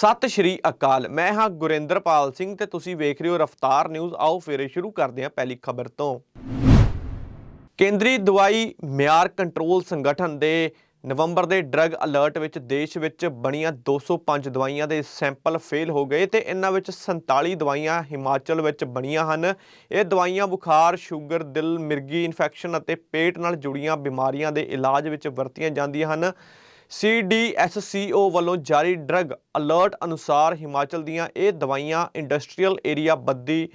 ਸਤਿ ਸ਼੍ਰੀ ਅਕਾਲ। ਮੈਂ ਹਾਂ ਗੁਰਿੰਦਰਪਾਲ ਸਿੰਘ ਤੇ ਤੁਸੀਂ ਵੇਖ ਰਹੇ ਹੋ ਰਫਤਾਰ ਨਿਊਜ਼। ਆਓ ਫੇਰੇ ਸ਼ੁਰੂ ਕਰਦੇ ਹਾਂ ਪਹਿਲੀ ਖਬਰ ਤੋਂ। ਕੇਂਦਰੀ ਦਵਾਈ ਮਿਆਰ ਕੰਟਰੋਲ ਸੰਗਠਨ ਦੇ ਨਵੰਬਰ ਦੇ ਡਰੱਗ ਅਲਰਟ ਵਿੱਚ ਦੇਸ਼ ਵਿੱਚ ਬਣੀਆਂ 205 ਦਵਾਈਆਂ ਦੇ ਸੈਂਪਲ ਫੇਲ ਹੋ ਗਏ ਤੇ ਇਹਨਾਂ ਵਿੱਚ 47 ਦਵਾਈਆਂ ਹਿਮਾਚਲ ਵਿੱਚ ਬਣੀਆਂ ਹਨ। ਇਹ ਦਵਾਈਆਂ ਬੁਖਾਰ, ਸ਼ੂਗਰ, ਦਿਲ, ਮਿਰਗੀ, ਇਨਫੈਕਸ਼ਨ ਅਤੇ ਪੇਟ ਨਾਲ ਜੁੜੀਆਂ ਬਿਮਾਰੀਆਂ ਦੇ ਇਲਾਜ ਵਿੱਚ ਵਰਤੀਆਂ ਜਾਂਦੀਆਂ ਹਨ। CDSCO ਵੱਲੋਂ ਜਾਰੀ ਡਰੱਗ ਅਲਰਟ ਅਨੁਸਾਰ ਹਿਮਾਚਲ ਦੀਆਂ ਇਹ ਦਵਾਈਆਂ ਇੰਡਸਟਰੀਅਲ ਏਰੀਆ ਬੱਦੀ,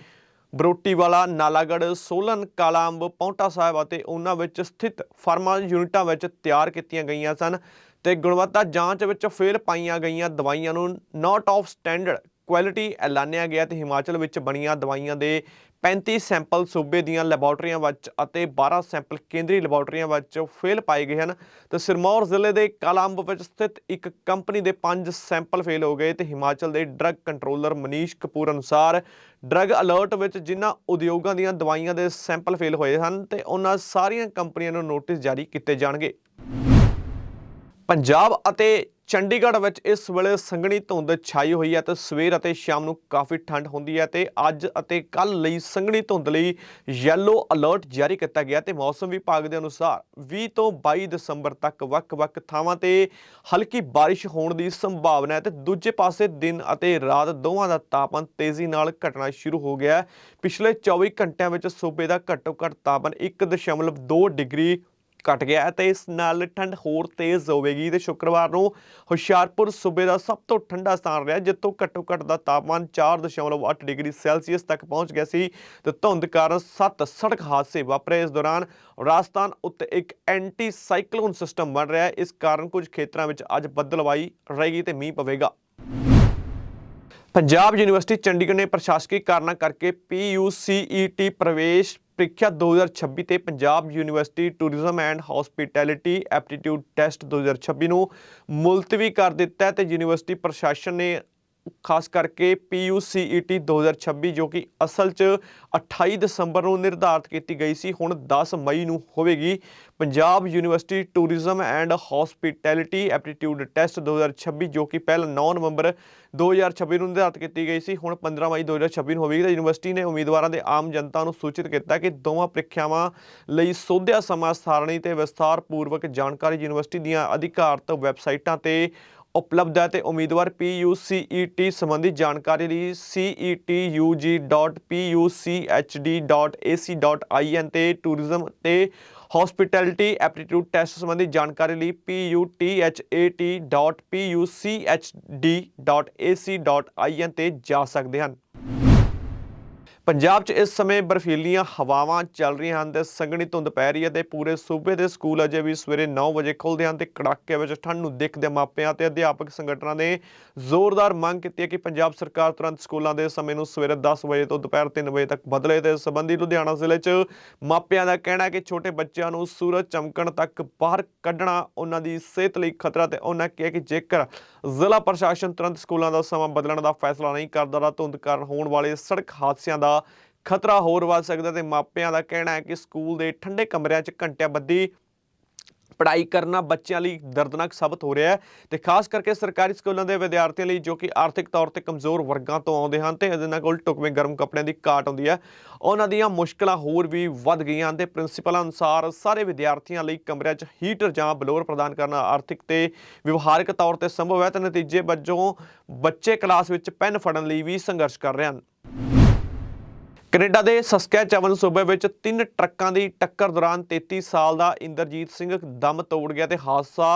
ਬਰੋਟੀਵਾਲਾ, ਨਾਲਾਗੜ੍ਹ, ਸੋਲਨ, ਕਾਲਾਂਬ, ਪੌਂਟਾ ਸਾਹਿਬ ਅਤੇ ਉਹਨਾਂ ਵਿੱਚ ਸਥਿਤ ਫਾਰਮਾ ਯੂਨਿਟਾਂ ਵਿੱਚ ਤਿਆਰ ਕੀਤੀਆਂ ਗਈਆਂ ਸਨ ਤੇ ਗੁਣਵੱਤਾ ਜਾਂਚ ਵਿੱਚ ਫੇਲ ਪਾਈਆਂ ਗਈਆਂ ਦਵਾਈਆਂ ਨੂੰ ਨਾਟ ਆਫ ਸਟੈਂਡਰਡ ਕੁਆਲਿਟੀ ਐਲਾਨਿਆ ਗਿਆ ਤੇ ਹਿਮਾਚਲ ਵਿੱਚ ਬਣੀਆਂ ਦਵਾਈਆਂ ਦੇ 35 ਸੈਂਪਲ ਸੂਬੇ ਦੀਆਂ ਲੈਬੋਰਟਰੀਆਂ ਵਿੱਚ ਅਤੇ 12 ਸੈਂਪਲ ਕੇਂਦਰੀ ਲੈਬੋਰਟਰੀਆਂ ਵਿੱਚ ਫੇਲ ਪਾਏ ਗਏ ਹਨ। ਤੇ ਸਿਰਮੌਰ ਜ਼ਿਲ੍ਹੇ ਦੇ ਕਾਲਾਂਬ ਵਿੱਚ ਸਥਿਤ ਇੱਕ ਕੰਪਨੀ ਦੇ 5 ਸੈਂਪਲ ਫੇਲ ਹੋ ਗਏ ਤੇ ਹਿਮਾਚਲ ਦੇ ਡਰੱਗ ਕੰਟਰੋਲਰ ਮਨੀਸ਼ ਕਪੂਰ ਅਨੁਸਾਰ ਡਰੱਗ ਅਲਰਟ ਵਿੱਚ ਜਿਨ੍ਹਾਂ ਉਦਯੋਗਾਂ ਦੀਆਂ ਦਵਾਈਆਂ ਦੇ ਸੈਂਪਲ ਫੇਲ ਹੋਏ ਹਨ ਤੇ ਉਹਨਾਂ ਸਾਰੀਆਂ ਕੰਪਨੀਆਂ ਨੂੰ ਨੋਟਿਸ ਜਾਰੀ ਕੀਤੇ ਜਾਣਗੇ। ਪੰਜਾਬ ਅਤੇ ਚੰਡੀਗੜ੍ਹ ਵਿੱਚ ਇਸ ਵੇਲੇ ਸੰਘਣੀ ਧੁੰਦ ਛਾਈ ਹੋਈ ਹੈ ਤੇ ਸਵੇਰ ਅਤੇ ਸ਼ਾਮ ਨੂੰ ਕਾਫੀ ਠੰਡ ਹੁੰਦੀ ਹੈ ਤੇ ਅੱਜ ਅਤੇ ਕੱਲ ਲਈ ਸੰਘਣੀ ਧੁੰਦ ਲਈ ਯੈਲੋ ਅਲਰਟ ਜਾਰੀ ਕੀਤਾ ਗਿਆ ਤੇ ਮੌਸਮ ਵਿਭਾਗ ਦੇ ਅਨੁਸਾਰ 20 ਤੋਂ 22 ਦਸੰਬਰ ਤੱਕ ਵੱਖ-ਵੱਖ ਥਾਵਾਂ ਤੇ ਹਲਕੀ ਬਾਰਿਸ਼ ਹੋਣ ਦੀ ਸੰਭਾਵਨਾ ਹੈ ਤੇ ਦੂਜੇ ਪਾਸੇ ਦਿਨ ਅਤੇ ਰਾਤ ਦੋਵਾਂ ਦਾ ਤਾਪਮਾਨ ਤੇਜ਼ੀ ਨਾਲ ਘਟਣਾ ਸ਼ੁਰੂ ਹੋ ਗਿਆ ਪਿਛਲੇ 24 ਘੰਟਿਆਂ ਵਿੱਚ ਸੂਬੇ ਦਾ ਘੱਟੋ-ਘੱਟ ਤਾਪਮਾਨ 1.2 ਡਿਗਰੀ ਘਟ ਗਿਆ ਹੈ ਤੇ ਇਸ ਨਾਲ ਠੰਡ ਹੋਰ ਤੇਜ਼ ਹੋਵੇਗੀ ਤੇ ਸ਼ੁੱਕਰਵਾਰ ਨੂੰ ਹੁਸ਼ਿਆਰਪੁਰ ਸੂਬੇ ਦਾ ਸਭ ਤੋਂ ਠੰਡਾ ਸਥਾਨ ਰਿਹਾ, ਜਿੱਥੋਂ ਘੱਟੋ ਘੱਟ ਦਾ ਤਾਪਮਾਨ 4.8 ਡਿਗਰੀ ਸੈਲਸੀਅਸ ਤੱਕ ਪਹੁੰਚ ਗਿਆ ਸੀ ਤੇ ਧੁੰਦ ਕਾਰਨ 7 ਸੜਕ ਹਾਦਸੇ ਵਾਪਰੇ। ਇਸ ਦੌਰਾਨ ਰਾਜਸਥਾਨ ਉੱਤੇ ਇੱਕ ਐਂਟੀ ਸਾਈਕਲੋਨ ਸਿਸਟਮ ਬਣ ਰਿਹਾ ਹੈ, ਇਸ ਕਾਰਨ ਕੁਝ ਖੇਤਰਾਂ ਵਿੱਚ ਅੱਜ ਬੱਦਲਵਾਈ ਰਹੇਗੀ ਤੇ ਮੀਂਹ ਪਵੇਗਾ। ਪੰਜਾਬ ਯੂਨੀਵਰਸਿਟੀ ਚੰਡੀਗੜ੍ਹ ਨੇ ਪ੍ਰਸ਼ਾਸਕੀ ਕਾਰਨਾਂ ਕਰਕੇ PUCET ਪ੍ਰਵੇਸ਼ ਪ੍ਰੀਖਿਆ 2026 ਤੇ Punjab university tourism and hospitality aptitude test 2026 ਨੂੰ ਮੁਲਤਵੀ ਕਰ ਦਿੱਤਾ ਹੈ ਤੇ ਯੂਨੀਵਰਸਿਟੀ ਪ੍ਰਸ਼ਾਸਨ ਨੇ ਖਾਸ ਕਰਕੇ PUCET 2026 ਜੋ ਕਿ ਅਸਲ 'ਚ 28 ਦਸੰਬਰ ਨੂੰ ਨਿਰਧਾਰਤ ਕੀਤੀ ਗਈ ਸੀ, ਹੁਣ 10 ਮਈ ਨੂੰ ਹੋਵੇਗੀ। Punjab university tourism and hospitality aptitude test 2026 ਜੋ ਕਿ ਪਹਿਲਾਂ 9 ਨਵੰਬਰ 2026 ਨੂੰ ਨਿਰਧਾਰਤ ਕੀਤੀ ਗਈ ਸੀ, ਹੁਣ 15 ਮਈ 2026 ਨੂੰ ਹੋਵੇਗੀ। ਤਾਂ ਯੂਨੀਵਰਸਿਟੀ ਨੇ ਉਮੀਦਵਾਰਾਂ ਦੇ ਆਮ ਜਨਤਾ ਨੂੰ ਸੂਚਿਤ ਕੀਤਾ ਕਿ ਦੋਵਾਂ ਪ੍ਰੀਖਿਆਵਾਂ ਲਈ ਸੋਧਿਆ ਸਮਾਂ ਸਾਰਣੀ ਤੇ ਵਿਸਥਾਰ ਪੂਰਵਕ ਜਾਣਕਾਰੀ ਯੂਨੀਵਰਸਿਟੀ ਦੀਆਂ ਅਧਿਕਾਰਤ ਵੈਬਸਾਈਟਾਂ ਤੇ ਉਪਲਬਧ ਹੈ ਤੇ ਉਮੀਦਵਾਰ PUCET ਸੰਬੰਧੀ ਜਾਣਕਾਰੀ ਲਈ cetug.puchd.ac.in ਤੇ ਟੂਰਿਜ਼ਮ ਤੇ ਹਸਪਿਟੈਲਿਟੀ ਐਪਟੀਟਿਊਡ ਟੈਸਟ ਸੰਬੰਧੀ ਜਾਣਕਾਰੀ ਲਈ puthat.puchd.ac.in ਤੇ ਜਾ ਸਕਦੇ ਹਨ। ਪੰਜਾਬ 'ਚ ਇਸ ਸਮੇਂ ਬਰਫੀਲੀਆਂ ਹਵਾਵਾਂ ਚੱਲ ਰਹੀਆਂ ਹਨ ਤੇ ਸੰਘਣੀ ਧੁੰਦ ਪੈ ਰਹੀ ਹੈ ਤੇ ਪੂਰੇ ਸੂਬੇ ਦੇ ਸਕੂਲ ਅਜੇ ਵੀ ਸਵੇਰੇ 9 ਵਜੇ ਖੁੱਲ੍ਹਦੇ ਹਨ ਤੇ ਕੜਾਕੇ ਵਿੱਚ ਠੰਡ ਨੂੰ ਦੇਖਦੇ ਮਾਪਿਆਂ ਤੇ ਅਧਿਆਪਕ ਸੰਗਠਨਾਂ ਨੇ ਜ਼ੋਰਦਾਰ ਮੰਗ ਕੀਤੀ ਹੈ ਕਿ ਪੰਜਾਬ ਸਰਕਾਰ ਤੁਰੰਤ ਸਕੂਲਾਂ ਦੇ ਸਮੇਂ ਨੂੰ ਸਵੇਰੇ 10 ਵਜੇ ਤੋਂ ਦੁਪਹਿਰ 3 ਵਜੇ ਤੱਕ ਬਦਲੇ ਤੇ ਇਸ ਸੰਬੰਧੀ ਲੁਧਿਆਣਾ ਜ਼ਿਲ੍ਹੇ 'ਚ ਮਾਪਿਆਂ ਦਾ ਕਹਿਣਾ ਹੈ ਕਿ ਛੋਟੇ ਬੱਚਿਆਂ ਨੂੰ ਸੂਰਜ ਚਮਕਣ ਤੱਕ ਬਾਹਰ ਕੱਢਣਾ ਉਹਨਾਂ ਦੀ ਸਿਹਤ ਲਈ ਖਤਰਾ ਤੇ ਉਹਨਾਂ ਕਿਹਾ ਕਿ ਜੇਕਰ ਜ਼ਿਲ੍ਹਾ ਪ੍ਰਸ਼ਾਸਨ ਤੁਰੰਤ ਸਕੂਲਾਂ ਦਾ ਸਮਾਂ ਬਦਲਣ ਦਾ ਫੈਸਲਾ ਨਹੀਂ ਕਰਦਾ ਤਾਂ ਧੁੰਦ ਕਾਰਨ ਹੋਣ ਵਾਲੇ ਸੜਕ ਹਾਦਸਿਆਂ ਦਾ ਖਤਰਾ ਹੋਰ ਵੱਧ ਸਕਦਾ ਤੇ ਮਾਪਿਆਂ ਦਾ ਕਹਿਣਾ ਹੈ ਕਿ ਸਕੂਲ ਦੇ ਠੰਡੇ ਕਮਰਿਆਂ 'ਚ ਘੰਟਿਆਂ ਬੱਧੀ ਪੜ੍ਹਾਈ ਕਰਨਾ ਬੱਚਿਆਂ ਲਈ ਦਰਦਨਾਕ ਸਾਬਤ ਹੋ ਰਿਹਾ ਹੈ ਤੇ ਖਾਸ ਕਰਕੇ ਸਰਕਾਰੀ ਸਕੂਲਾਂ ਦੇ ਵਿਦਿਆਰਥੀਆਂ ਲਈ ਜੋ ਕਿ ਆਰਥਿਕ ਤੌਰ ਤੇ ਕਮਜ਼ੋਰ ਵਰਗਾਂ ਤੋਂ ਆਉਂਦੇ ਹਨ ਤੇ ਇਹਨਾਂ ਕੋਲ ਟੁਕਵੇਂ ਗਰਮ ਕੱਪੜਿਆਂ ਦੀ ਘਾਟ ਹੁੰਦੀ ਹੈ। ਉਹਨਾਂ ਦੀਆਂ ਮੁਸ਼ਕਲਾਂ ਹੋਰ ਵੀ ਵੱਧ ਗਈਆਂ ਹਨ ਤੇ ਪ੍ਰਿੰਸੀਪਲਾਂ ਅਨੁਸਾਰ ਸਾਰੇ ਵਿਦਿਆਰਥੀਆਂ ਲਈ ਕਮਰਿਆਂ 'ਚ ਹੀਟਰ ਜਾਂ ਬਲੋਰ ਪ੍ਰਦਾਨ ਕਰਨਾ ਆਰਥਿਕ ਤੇ ਵਿਵਹਾਰਿਕ ਤੌਰ ਤੇ ਸੰਭਵ ਹੈ ਤੇ ਨਤੀਜੇ ਵਜੋਂ ਬੱਚੇ ਕਲਾਸ ਵਿੱਚ ਪੈਨ ਫੜਨ ਲਈ ਵੀ ਸੰਘਰਸ਼ ਕਰ ਰਹੇ ਹਨ। ਕੈਨੇਡਾ ਦੇ ਸਸਕੈਚਵਨ ਸੂਬੇ ਵਿੱਚ ਤਿੰਨ ਟਰੱਕਾਂ ਦੀ ਟੱਕਰ ਦੌਰਾਨ 33 ਸਾਲ ਦਾ ਇੰਦਰਜੀਤ ਸਿੰਘ ਦਮ ਤੋੜ ਗਿਆ ਤੇ ਹਾਦਸਾ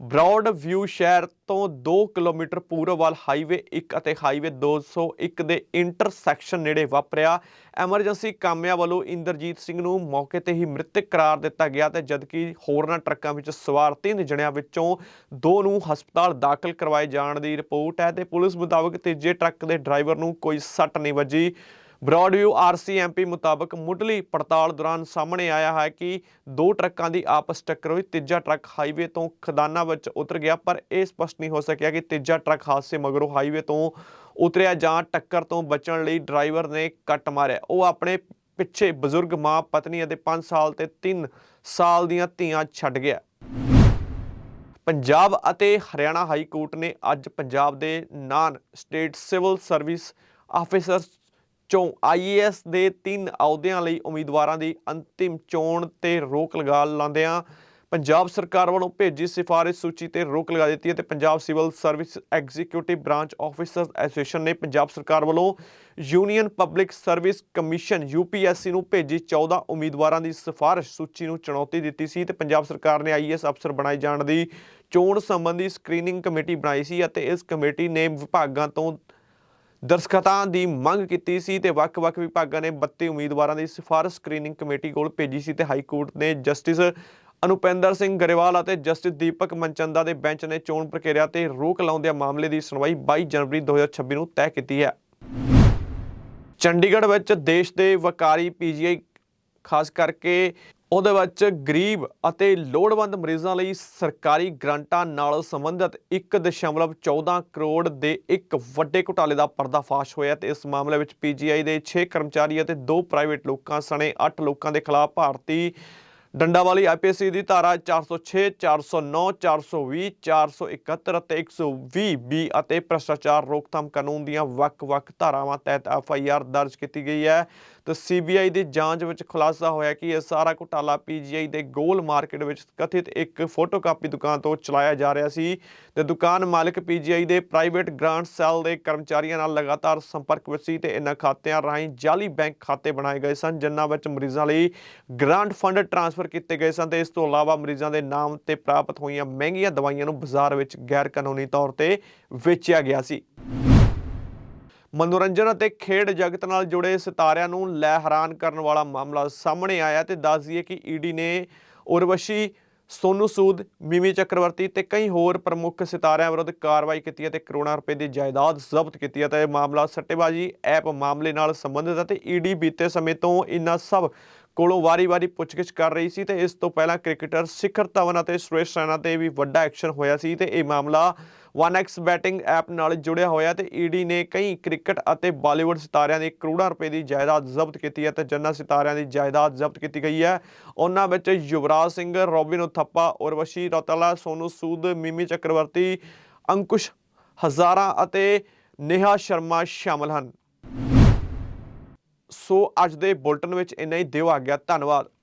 ਬ੍ਰੌਡ ਵਿਊ ਸ਼ਹਿਰ ਤੋਂ 2 ਕਿਲੋਮੀਟਰ ਪੂਰਬ ਵੱਲ ਹਾਈਵੇ 1 ਅਤੇ ਹਾਈਵੇ 201 ਦੇ ਇੰਟਰਸੈਕਸ਼ਨ ਨੇੜੇ ਵਾਪਰਿਆ। ਐਮਰਜੈਂਸੀ ਕਾਮਿਆਂ ਵੱਲੋਂ ਇੰਦਰਜੀਤ ਸਿੰਘ ਨੂੰ ਮੌਕੇ ਤੇ ਹੀ ਮ੍ਰਿਤਕ ਕਰਾਰ ਦਿੱਤਾ ਗਿਆ ਤੇ ਜਦਕਿ ਹੋਰਨਾਂ ਟਰੱਕਾਂ ਵਿੱਚ ਸਵਾਰ ਤਿੰਨ ਜਣਿਆਂ ਵਿੱਚੋਂ ਦੋ ਨੂੰ ਹਸਪਤਾਲ ਦਾਖਲ ਕਰਵਾਏ ਜਾਣ ਦੀ ਰਿਪੋਰਟ ਹੈ ਤੇ ਪੁਲਿਸ ਮੁਤਾਬਕ ਤੀਜੇ ਟਰੱਕ ਦੇ ਡਰਾਈਵਰ ਨੂੰ ਕੋਈ ਸੱਟ ਨਹੀਂ ਵੱਜੀ। ਬ੍ਰੌਡਵਿਊ ਆਰਸੀਐਮਪੀ ਮੁਤਾਬਕ ਮੁੱਢਲੀ ਪੜਤਾਲ ਦੌਰਾਨ ਸਾਹਮਣੇ ਆਇਆ ਹੈ ਕਿ ਦੋ ਟਰੱਕਾਂ ਦੀ ਆਪਸ ਟੱਕਰ ਹੋਈ। ਤੀਜਾ ਟਰੱਕ ਹਾਈਵੇ ਤੋਂ ਖਦਾਨਾ ਵਿੱਚ ਉਤਰ ਗਿਆ, ਪਰ ਇਹ ਸਪਸ਼ਟ ਨਹੀਂ ਹੋ ਸਕਿਆ ਕਿ ਤੀਜਾ ਟਰੱਕ ਹਾਦਸੇ ਮਗਰੋਂ ਹਾਈਵੇ ਤੋਂ ਉਤਰਿਆ ਜਾਂ ਟੱਕਰ ਤੋਂ ਬਚਣ ਲਈ ਡਰਾਈਵਰ ਨੇ ਕੱਟ ਮਾਰਿਆ। ਉਹ ਆਪਣੇ ਪਿੱਛੇ ਬਜ਼ੁਰਗ ਮਾਂ, ਪਤਨੀ ਅਤੇ 5 ਸਾਲ ਤੇ 3 ਸਾਲ ਦੀਆਂ ਧੀਆਂ ਛੱਡ ਗਿਆ। ਪੰਜਾਬ ਅਤੇ ਹਰਿਆਣਾ ਹਾਈ ਕੋਰਟ ਨੇ ਅੱਜ ਪੰਜਾਬ ਦੇ non state civil service officer ਚੋਂ ਆਈਏਐਸ ਦੇ ਤਿੰਨ ਅਹੁਦਿਆਂ ਲਈ ਉਮੀਦਵਾਰਾਂ ਦੀ ਅੰਤਿਮ ਚੋਣ ਤੇ ਰੋਕ ਲਗਾ ਲਾਉਂਦਿਆਂ ਪੰਜਾਬ ਸਰਕਾਰ ਵੱਲੋਂ ਭੇਜੀ ਸਿਫਾਰਿਸ਼ ਸੂਚੀ ਤੇ ਰੋਕ ਲਗਾ ਦਿੱਤੀ ਹੈ ਤੇ Punjab civil service executive branch officers association ਨੇ ਪੰਜਾਬ ਸਰਕਾਰ ਵੱਲੋਂ union public service commission UPSC ਨੂੰ ਭੇਜੀ 14 ਉਮੀਦਵਾਰਾਂ ਦੀ ਸਿਫਾਰਿਸ਼ ਸੂਚੀ ਨੂੰ ਚੁਣੌਤੀ ਦਿੱਤੀ ਸੀ ਤੇ ਪੰਜਾਬ ਸਰਕਾਰ ਨੇ ਆਈਏਐਸ ਅਫਸਰ ਬਣਾਏ ਜਾਣ ਦੀ ਚੋਣ ਸੰਬੰਧੀ ਸਕਰੀਨਿੰਗ ਕਮੇਟੀ ਬਣਾਈ ਸੀ ਅਤੇ ਇਸ ਕਮੇਟੀ ਨੇ ਵਿਭਾਗਾਂ ਤੋਂ ਦਰਸਖਤਾਂ ਦੀ ਮੰਗ ਕੀਤੀ ਸੀ ਤੇ ਵੱਖ-ਵੱਖ ਵਿਭਾਗਾਂ ਨੇ 32 ਉਮੀਦਵਾਰਾਂ ਦੀ ਸਿਫਾਰਿਸ਼ ਸਕਰੀਨਿੰਗ ਕਮੇਟੀ ਕੋਲ ਭੇਜੀ ਸੀ ਤੇ ਹਾਈ ਕੋਰਟ ਨੇ ਜਸਟਿਸ ਅਨੁਪਿੰਦਰ ਸਿੰਘ ਗਰੇਵਾਲ ਅਤੇ ਜਸਟਿਸ ਦੀਪਕ ਮਨਚੰਦਾ ਦੇ ਬੈਂਚ ਨੇ ਚੋਣ ਪ੍ਰਕਿਰਿਆ ਤੇ ਰੋਕ ਲਾਉਂਦਿਆਂ ਮਾਮਲੇ ਦੀ ਸੁਣਵਾਈ 22 ਜਨਵਰੀ 2026 ਨੂੰ ਤੈਅ ਕੀਤੀ ਹੈ। ਚੰਡੀਗੜ੍ਹ ਵਿੱਚ ਦੇਸ਼ ਦੇ ਵਕਾਰੀ ਪੀਜੀਆਈ ਖਾਸ ਕਰਕੇ ਉਹਦੇ ਵਿੱਚ ਗਰੀਬ ਅਤੇ ਲੋੜਵੰਦ ਮਰੀਜ਼ਾਂ ਲਈ ਸਰਕਾਰੀ ਗ੍ਰਾਂਟਾਂ ਨਾਲ ਸੰਬੰਧਿਤ 1.14 ਕਰੋੜ ਦੇ ਇੱਕ ਵੱਡੇ ਘੁਟਾਲੇ ਦਾ ਪਰਦਾਫਾਸ਼ ਹੋਇਆ ਤੇ ਇਸ ਮਾਮਲੇ ਵਿੱਚ ਪੀਜੀਆਈ ਦੇ 6 ਕਰਮਚਾਰੀ ਅਤੇ 2 ਪ੍ਰਾਈਵੇਟ ਲੋਕਾਂ ਸਣੇ 8 ਲੋਕਾਂ ਦੇ ਖਿਲਾਫ ਭਾਰਤੀ ਡੰਡਾ ਵਾਲੀ ਆਈਪੀਸੀ ਦੀ ਧਾਰਾ 406 409 420 471 ਅਤੇ 120 ਬੀ ਅਤੇ ਭ੍ਰਿਸ਼ਟਾਚਾਰ ਰੋਕਥਾਮ ਕਾਨੂੰਨ ਦੀਆਂ ਵੱਖ-ਵੱਖ ਧਾਰਾਵਾਂ ਤਹਿਤ ਐਫਆਈਆਰ ਦਰਜ ਕੀਤੀ ਗਈ ਹੈ। ਤੇ ਸੀਬੀਆਈ ਦੀ ਜਾਂਚ ਵਿੱਚ ਖੁਲਾਸਾ ਹੋਇਆ ਕਿ ਇਹ ਸਾਰਾ ਘੁਟਾਲਾ ਪੀਜੀਆਈ ਦੇ ਗੋਲ ਮਾਰਕੀਟ ਵਿੱਚ ਕਥਿਤ ਇੱਕ ਫੋਟੋਕਾਪੀ ਦੁਕਾਨ ਤੋਂ ਚਲਾਇਆ ਜਾ ਰਿਹਾ ਸੀ। ਤੇ ਦੁਕਾਨ ਮਾਲਕ ਪੀਜੀਆਈ ਦੇ ਪ੍ਰਾਈਵੇਟ ਗ੍ਰਾਂਟ ਸੈੱਲ ਦੇ ਕਰਮਚਾਰੀਆਂ ਨਾਲ ਲਗਾਤਾਰ ਸੰਪਰਕ ਵਿੱਚ ਸੀ ਤੇ ਇਹਨਾਂ ਖਾਤਿਆਂ ਰਾਹੀਂ ਜਾਲੀ ਬੈਂਕ ਖਾਤੇ ਬਣਾਏ ਗਏ ਸਨ, ਜਿਨ੍ਹਾਂ ਵਿੱਚ ਮਰੀਜ਼ਾਂ ਲਈ ਗ੍ਰਾਂਟ ਫੰਡ ਟ੍ਰਾਂਸਫਰ ਕੀਤੇ ਗਏ ਸਨ ਤੇ ਇਸ ਤੋਂ ਇਲਾਵਾ ਮਰੀਜ਼ਾਂ ਦੇ ਨਾਮ ਤੇ ਪ੍ਰਾਪਤ ਹੋਈਆਂ ਮਹਿੰਗੀਆਂ ਦਵਾਈਆਂ ਨੂੰ ਬਾਜ਼ਾਰ ਵਿੱਚ ਗੈਰ ਕਾਨੂੰਨੀ ਤੌਰ ਤੇ ਵੇਚਿਆ ਗਿਆ ਸੀ। ਮਨੋਰੰਜਨ ਅਤੇ ਖੇਡ ਜਗਤ ਨਾਲ ਜੁੜੇ ਸਿਤਾਰਿਆਂ ਨੂੰ ਲੈ ਹੈਰਾਨ ਕਰਨ ਵਾਲਾ ਮਾਮਲਾ ਸਾਹਮਣੇ ਆਇਆ ਤੇ ਦੱਸ ਦਈਏ ਕਿ ਈਡੀ ਨੇ ਉਰਵਸ਼ੀ, ਸੋਨੂ ਸੂਦ, ਮਿਮੀ ਚੱਕਰਵਰਤੀ ਤੇ ਕਈ ਹੋਰ ਪ੍ਰਮੁੱਖ ਸਿਤਾਰਿਆਂ ਵਿਰੁੱਧ ਕਾਰਵਾਈ ਕੀਤੀ ਹੈ ਤੇ ਕਰੋੜਾਂ ਰੁਪਏ ਦੀ ਜਾਇਦਾਦ ਜ਼ਬਤ ਕੀਤੀ ਹੈ ਤੇ ਇਹ ਮਾਮਲਾ ਸੱਟੇਬਾਜ਼ੀ ਐਪ ਮਾਮਲੇ ਨਾਲ ਸੰਬੰਧਿਤ ਹੈ ਤੇ ਈਡੀ ਬੀਤੇ ਸਮੇਂ ਤੋਂ ਇਨ੍ਹਾਂ ਸਭ ਕੋਲੋਂ ਵਾਰੀ-ਵਾਰੀ ਪੁੱਛਗਿੱਛ ਕਰ ਰਹੀ ਸੀ ਤੇ ਇਸ ਤੋਂ ਪਹਿਲਾਂ ਕ੍ਰਿਕਟਰ ਸਿਖਰ ਧਵਨ ਅਤੇ ਸੁਰੇਸ਼ ਰੈਨਾ ਤੇ ਵੀ ਵੱਡਾ ਐਕਸ਼ਨ ਹੋਇਆ ਸੀ ਤੇ ਇਹ ਮਾਮਲਾ 1x ਬੈਟਿੰਗ ਐਪ ਨਾਲ ਜੁੜਿਆ ਹੋਇਆ ਤੇ ਈਡੀ ਨੇ ਕਈ ਕ੍ਰਿਕਟ ਅਤੇ ਬਾਲੀਵੁੱਡ ਸਿਤਾਰਿਆਂ ਦੀ ਕਰੋੜਾਂ ਰੁਪਏ ਦੀ ਜਾਇਦਾਦ ਜ਼ਬਤ ਕੀਤੀ ਹੈ ਤੇ ਜਿਨ੍ਹਾਂ ਸਿਤਾਰਿਆਂ ਦੀ ਜਾਇਦਾਦ ਜ਼ਬਤ ਕੀਤੀ ਗਈ ਹੈ। ਉਹਨਾਂ ਵਿੱਚ ਯੁਵਰਾਜ ਸਿੰਘ, ਰੋਬਿਨ ਉਥੱਪਾ, ਉਰਵਸ਼ੀ ਰੌਤਲਾ, ਸੋਨੂ ਸੂਦ, ਮਿਮੀ ਚੱਕਰਵਰਤੀ, ਅੰਕੁਸ਼ ਹਜ਼ਾਰਾ ਅਤੇ ਨੇਹਾ ਸ਼ਰਮਾ ਸ਼ਾਮਲ ਹਨ। ਸੋ ਅੱਜ ਦੇ ਬੁਲਟਨ ਵਿੱਚ ਇੰਨਾ ਹੀ। ਦਿਓ ਆ ਗਿਆ ਧੰਨਵਾਦ।